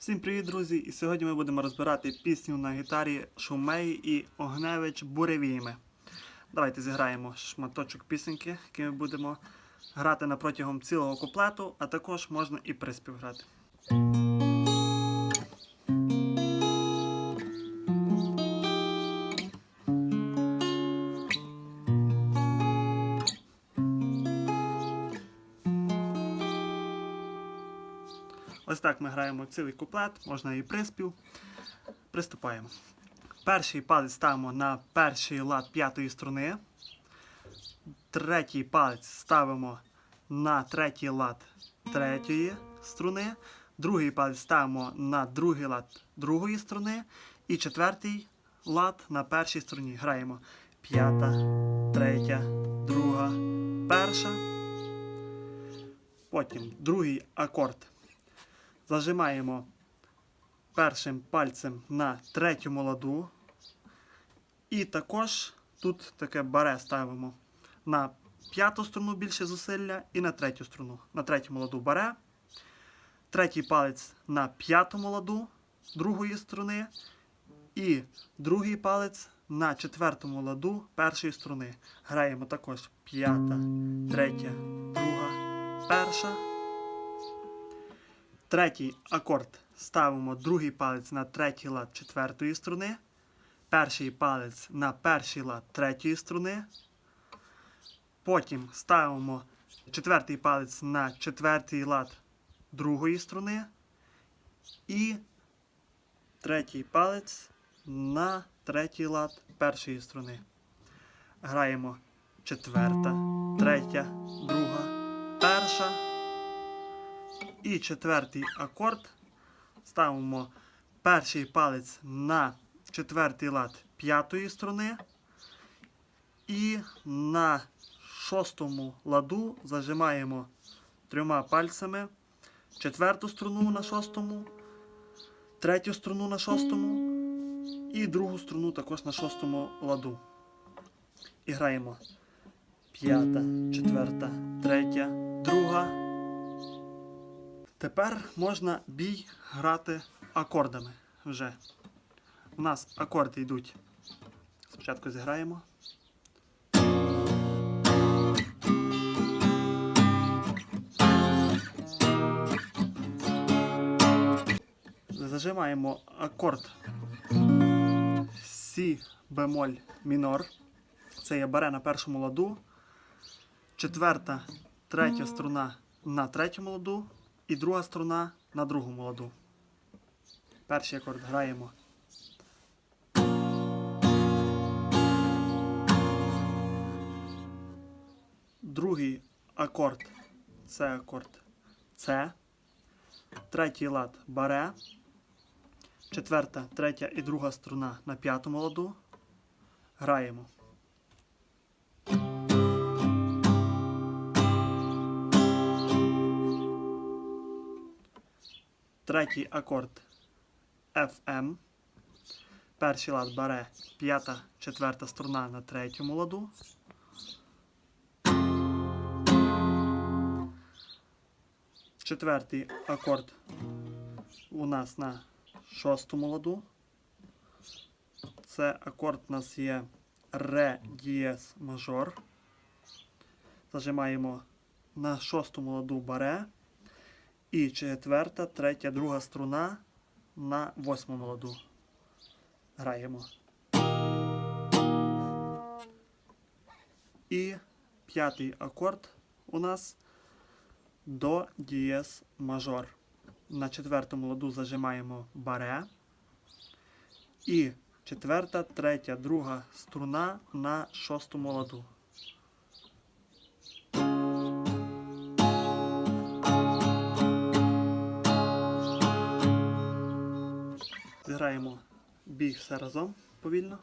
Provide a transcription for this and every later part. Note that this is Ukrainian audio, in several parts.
Всім привіт, друзі! І сьогодні ми будемо розбирати пісню на гітарі Шумей і Огневич Буревіями. Давайте зіграємо шматочок пісеньки, який ми будемо грати на протягом цілого куплету, а також можна і приспів грати. Ось так ми граємо цілий куплет, можна і приспів. Приступаємо. Перший палець ставимо на перший лад п'ятої струни. Третій палець ставимо на третій лад третьої струни. Другий палець ставимо на другий лад другої струни. І четвертий лад на першій струні. Граємо п'ята, третя, друга, перша. Потім другий акорд зажимаємо першим пальцем на третьому ладу. І також тут таке баре ставимо на п'яту струну більше зусилля і на третю струну. На третьому ладу баре. Третій палець на п'ятому ладу другої струни. І другий палець на четвертому ладу першої струни. Граємо також п'ята, третя, друга, перша. Третій акорд ставимо другий палець на третій лад четвертої струни, перший палець на перший лад третьої струни. Потім ставимо четвертий палець на четвертий лад другої струни. І третій палець на третій лад першої струни. Граємо четверта, третя, друга, перша. І четвертий акорд ставимо перший палець на четвертий лад п'ятої струни. І на шостому ладу зажимаємо трьома пальцями четверту струну на шостому, третю струну на шостому і другу струну також на шостому ладу. І граємо п'ята, четверта, третя, друга. Тепер можна бій грати акордами вже. У нас акорди йдуть. Спочатку зіграємо. Зажимаємо акорд Сі бемоль мінор. Це є баре на першому ладу. Четверта, третя струна на третьому ладу і друга струна на другому ладу. Перший акорд граємо. Другий акорд це акорд С. Третій лад баре. Четверта, третя і друга струна на п'ятому ладу. Граємо. Третій акорд FM. Перший лад бере п'ята, четверта струна на третьому ладу. Четвертий акорд у нас на шостому ладу. Це акорд у нас є ре дієс мажор. Зажимаємо на шостому ладу баре. І четверта, третя, друга струна на восьмому ладу. Граємо. І п'ятий акорд у нас до дієс мажор. На четвертому ладу зажимаємо баре. І четверта, третя, друга струна на шостому ладу. Зіграємо біг все разом повільно.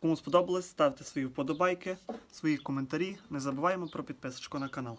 Кому сподобалось, ставте свої вподобайки, свої коментарі. Не забуваємо про підписочку на канал.